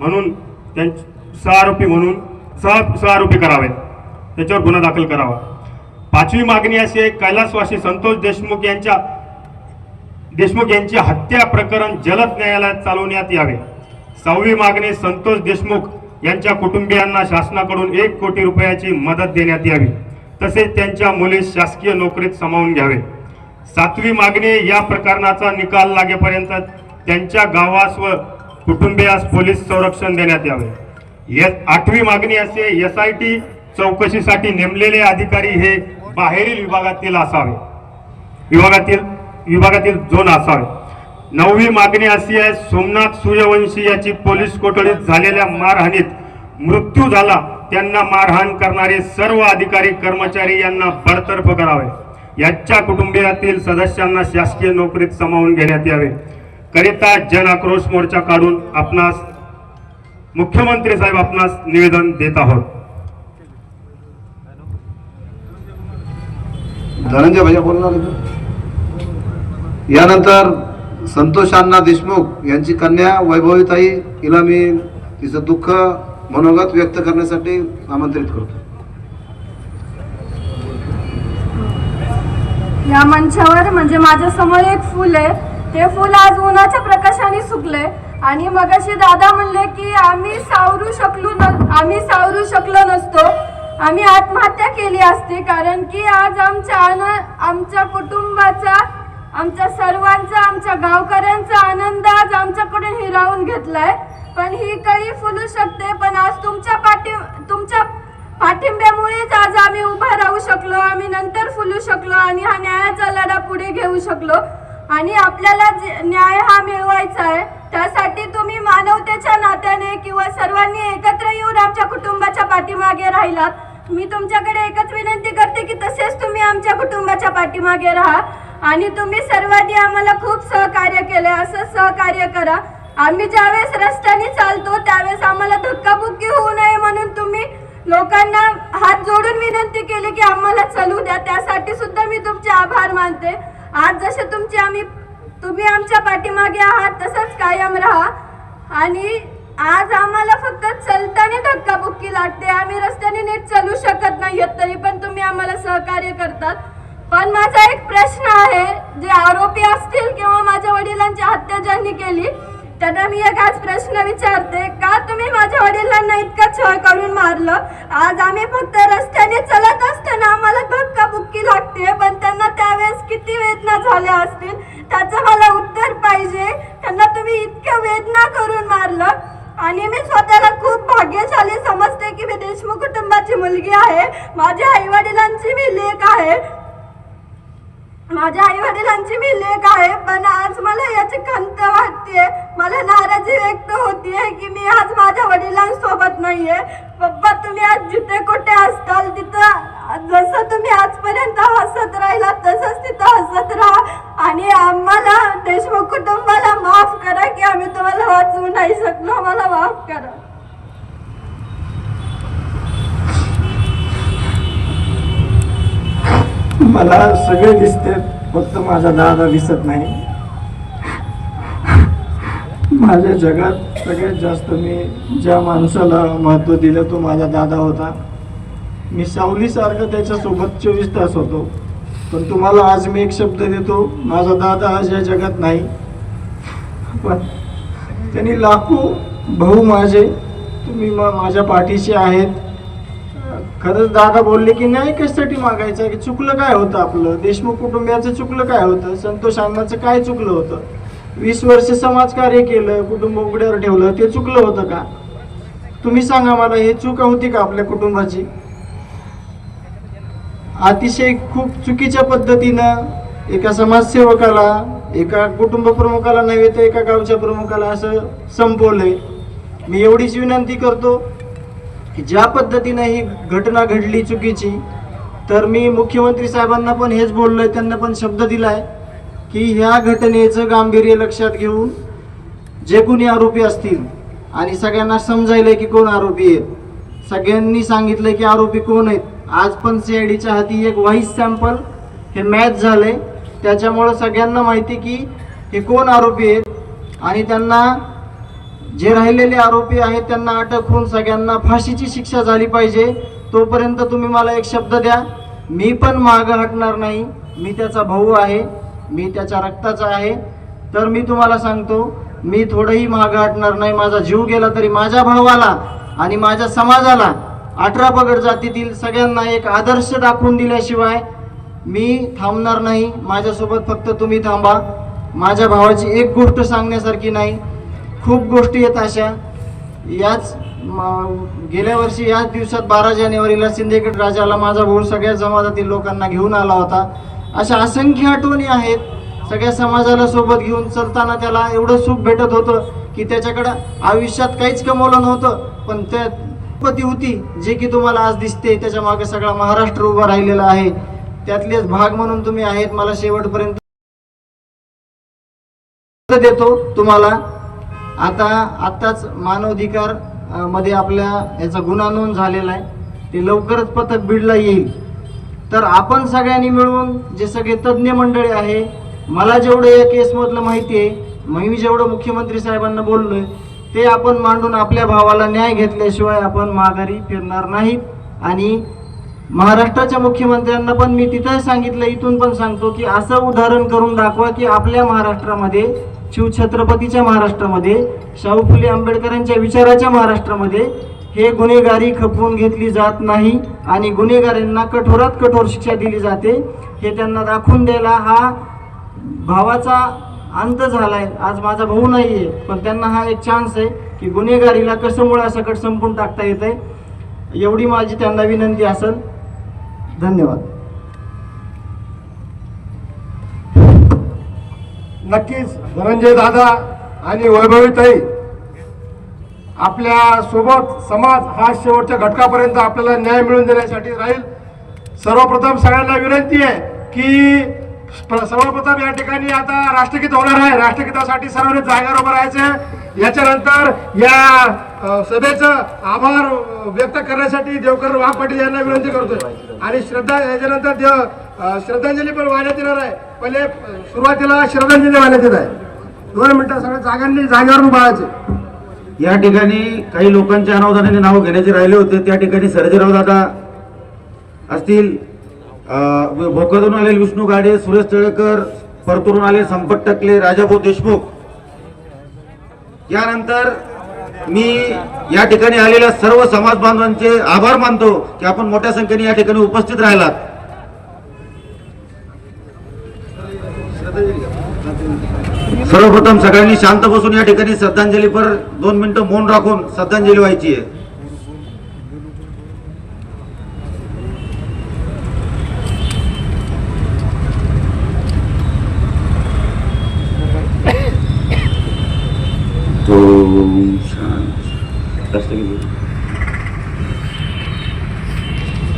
म्हणून त्यां सहआरोपी म्हणून सह आरोपी करावेत. त्याच्यावर गुन्हा दाखल करावा. पाचवी मागणी अशी आहे कैलासवासी संतोष देशमुख यांच्या देशमुख यांची हत्या प्रकरण जलद न्यायालयात चालवण्यात यावे. सहावी मागणी संतोष देशमुख यांच्या कुटुंबियांना शासनाकडून एक कोटी रुपयाची मदत देण्यात यावी. तसेच त्यांच्या मुलीस शासकीय नोकरीत सामावून घ्यावे. सातवी मागणी या प्रकरणाचा निकाल लागेपर्यंत त्यांच्या गावास व कुटुंबियास पोलीस संरक्षण देण्यात यावे. आठवी मागणी असे एस आय टी चौकशीसाठी नेमलेले अधिकारी हे बाहेरील विभागातील असावे. विभागातील विभागातील झोन असावे. नववी मागणी अशी आहे सोमनाथ सूर्यवंशी याची पोलीस कोठडीत झालेल्या मारहाणीत मृत्यू झाला त्यांना मारहाण करणारे सर्व अधिकारी कर्मचारी यांना बडतर्फ करावे. याच्या कुटुंबियातील सदस्यांना शासकीय नोकरीत सामावून घेण्यात यावे. करिता जन आक्रोश मोर्चा काढून आपणास मुख्यमंत्री साहेब आपणास निवेदन देत आहोत. धनंजय भैया बोलणार? यानंतर संतोष अण्णा देशमुख यांची कन्या वैभवीताई हिला मी तिचं दुःख मनोगत व्यक्त करण्यासाठी आमंत्रित करतो. या मंचावर म्हणजे माझ्यासमोर एक फुल आहे. ते फुल आज उन्हाच्या प्रकाशाने सुकले आणि मगाशी दादा म्हणले की आम्ही सावरू शकलो न आम्ही सावरू शकलो नसतो. आम्ही आत्महत्या केली असते कारण की आज आमच्या आन आमच्या कुटुंबाचा आमच्या सर्वांचा आमच्या गावकऱ्यांचा आनंद आज आमच्याकडून हिरावून घेतलाय. पण ही कळी फुलू शकते पण आज तुमच्या पाठी तुमच्या पाठिंब्यामुळेच आज आम्ही उभा राहू शकलो आम्ही नंतर फुलू शकलो आणि हा न्यायाचा लढा पुढे घेऊ शकलो. आणि आपल्याला जे- न्याय हा मिळवायचा आहे त्यासाठी तुम्ही मानवतेच्या नात्याने किंवा सर्वांनी एकत्र येऊन आमच्या कुटुंबाच्या पाठीमागे राहिलात मी तुमच्याकडे एकच विनंती करते की तसेच तुम्ही आमच्या कुटुंबाच्या पाठीमागे राहा आणि तुम्ही सर्वांनी आम्हाला खूप सहकार्य केलं असं सहकार्य करा. आम्ही ज्यावेळेस रस्त्याने चालतो त्यावेळेस आम्हाला धक्काबुक्की होऊ नये म्हणून तुम्ही लोकांना हात जोडून विनंती केली की आम्हाला चालू द्या. त्यासाठी सुद्धा मी तुमचे आभार मानते. आज जसे तुमची आम्ही तुम्ही आमच्या पाठीमागे आहात तसंच कायम राहा. आणि आज आम्हाला फक्त चलताना धक्काबुक्की लागते. आम्ही रस्त्याने नीट चालू शकत नाही तरी पण तुम्ही आम्हाला सहकार्य करतात. पण माझा एक प्रश्न आहे जे आरोपी असतील किंवा माझ्या वडिलांची हत्या ज्यांनी केली त्यांना मी एक आज प्रश्न विचारते का तुम्ही माझ्या वडिलांना इतका छळ करून मारलं? आज आम्ही फक्त रस्त्याने चलत असताना आम्हाला धक्काबुक्की लागते पण त्यांना त्यावेळेस किती वेदना झाल्या असतील त्याचं मला उत्तर पाहिजे त्यांना तुम्ही इतक्या वेदना करून मारलं आणि मी स्वतःला खूप भाग्यशाली समजते की मी देशमुख कुटुंबाची मुलगी आहे माझ्या आई वडिलांची मी लेख आहे माझ्या आई वडिलांची मी लेख आहे पण आज मला याची खंत वाटते मला नाराजी व्यक्त होतीये की मी आज माझ्या वडिलांसोबत नाहीये. पप्पा तुम्ही आज जिथे कुठे असताल तिथं जसं तुम्ही आजपर्यंत हसत राहिला तसंच तिथं हसत राहा. आणि आम्हाला देशमुख कुटुंबाला माफ करा की आम्ही तुम्हाला वाचवू नाही शकलो. आम्हाला माफ करा. मला सगळे दिसते फक्त माझा दादा दिसत नाही. माझ्या जगात सगळ्यात जास्त मी ज्या माणसाला महत्त्व दिलं तो माझा दादा होता. मी सावलीसारखं त्याच्यासोबत चोवीस तास होतो. पण तुम्हाला आज मी एक शब्द देतो माझा दादा आज या जगात नाही. पण त्यांनी लाखो भाऊ माझे तुम्ही माझ्या पाठीशी आहेत. खरंच दादा बोलले की नाही कशासाठी मागायचं? की चुकलं काय होतं आपलं? देशमुख कुटुंबियाचं चुकलं काय होतं? संतोष अण्णाचं काय चुकलं होतं? वीस वर्ष समाजकार्य केलं कुटुंब उघड्यावर ठेवलं ते चुकलं होतं का? तुम्ही सांगा मला हे चूक होती का आपल्या कुटुंबाची? अतिशय खूप चुकीच्या पद्धतीनं एका समाजसेवकाला एका कुटुंब प्रमुखाला नव्हे तर एका गावच्या प्रमुखाला असं संपवलंय. मी एवढीच विनंती करतो. ज्या पद्धतीनं ही घटना घडली चुकीची तर मी मुख्यमंत्री साहेबांना पण हेच बोललोय त्यांना पण शब्द दिलाय की ह्या घटनेचं गांभीर्य लक्षात घेऊन जे कोणी आरोपी असतील आणि सगळ्यांना समजायलंय की कोण आरोपी आहेत. सगळ्यांनी सांगितलंय की आरोपी कोण आहेत. आज पण सीआयडीच्या हाती एक व्हाईस सॅम्पल हे मॅच झालंय. त्याच्यामुळं सगळ्यांना माहिती की हे कोण आरोपी आहेत आणि त्यांना जे राहिलेले आरोपी आहेत त्यांना अटक होऊन सगळ्यांना फाशीची शिक्षा झाली पाहिजे तोपर्यंत तुम्ही मला एक शब्द द्या. मी पण मागं हटणार नाही. मी त्याचा भाऊ आहे. मी त्याच्या रक्ताचा आहे. तर मी तुम्हाला सांगतो मी थोडंही मागं हटणार नाही. माझा जीव गेला तरी माझ्या भावाला आणि माझ्या समाजाला अठरा पगड जातीतील सगळ्यांना एक आदर्श दाखवून दिल्याशिवाय मी थांबणार नाही. माझ्यासोबत फक्त तुम्ही थांबा. माझ्या भावाची एक गोष्ट सांगण्यासारखी नाही. खूप गोष्टी आहेत अशा. याच गेल्या वर्षी याच दिवसात बारा जानेवारीला सिंदेगड राजाला माझा भाऊ सगळ्या जमातातील लोकांना घेऊन आला होता. अशा असंख्य आठवणी आहेत. सगळ्या समाजाला सोबत घेऊन चलताना त्याला एवढं सुख भेटत होतं की त्याच्याकडं आयुष्यात काहीच कमवलं नव्हतं. पण त्या पती होती जे की तुम्हाला आज दिसते. त्याच्यामागे सगळा महाराष्ट्र उभा राहिलेला आहे. त्यातलेच भाग म्हणून तुम्ही आहेत. मला शेवटपर्यंत देतो तुम्हाला. आता आत्ताच मानवाधिकारमध्ये आपल्या याचा गुन्हा नोंद झालेला आहे. ते लवकरच पथक बीडला येईल. तर आपण सगळ्यांनी मिळून जे सगळे तज्ज्ञ मंडळी आहे मला जेवढं या केसमधलं माहिती आहे मग मी जेवढं मुख्यमंत्री साहेबांना बोललोय ते आपण मांडून आपल्या भावाला न्याय घेतल्याशिवाय आपण माघारी फिरणार नाहीत. आणि महाराष्ट्राच्या मुख्यमंत्र्यांना पण मी तिथं सांगितलं इथून पण सांगतो की असं उदाहरण करून दाखवा की आपल्या महाराष्ट्रामध्ये शिवछत्रपतीच्या महाराष्ट्रामध्ये शाहू फुले आंबेडकरांच्या विचाराच्या महाराष्ट्रामध्ये हे गुन्हेगारी खपवून घेतली जात नाही आणि गुन्हेगारांना कठोरात कठोर शिक्षा दिली जाते. हे त्यांना दाखवून द्यायला हा भावाचा अंत झाला आहे आज माझा भाऊ नाही आहे पण त्यांना हा एक चान्स आहे की गुन्हेगारीला कसं मुळासकट संपून टाकता येतंय एवढी माझी त्यांना विनंती असेल. धन्यवाद. नक्कीच धनंजय दादा आणि वैभवीताई आपल्यासोबत समाज हा शेवटच्या घटकापर्यंत आपल्याला न्याय मिळवून देण्यासाठी राहील. सर्वप्रथम सगळ्यांना विनंती आहे की सर्वप्रथम या ठिकाणी आता राष्ट्रगीत होणार आहे. राष्ट्रगीतासाठी सर्वांनी जागेवर उभं राहायचं. याच्यानंतर या सभेचं आभार व्यक्त करण्यासाठी देवकर वाघ पाटील यांना विनंती करतोय. आणि श्रद्धा याच्यानंतर देव श्रद्धांजली पण वाहण्यात येणार आहे. पहिले सुरुवातीला श्रद्धांजली वाहण्यात येत आहे. दोन मिनिटं सगळ्या जागांनी जागेवरून बाळायचे या ठिकाणी काही लोकांच्या अनावधानाने नाव घेण्याचे राहिले होते. त्या ठिकाणी सर्जेराव दादा असतील भोकरदून आलेले विष्णू गाडे सुरेश तळेकर परतूरून आले संपत टकले राजाभाऊ देशमुख. यानंतर मी या ठिकाणी आलेल्या सर्व समाज बांधवांचे आभार मानतो की आपण मोठ्या संख्येने या ठिकाणी उपस्थित राहिलात. सर्वप्रथम सगळ्यांनी शांत बसून या ठिकाणी श्रद्धांजली पर दोन मिनिटं मौन राखून श्रद्धांजली व्हायची आहे. ओम शांती. जास्त घे.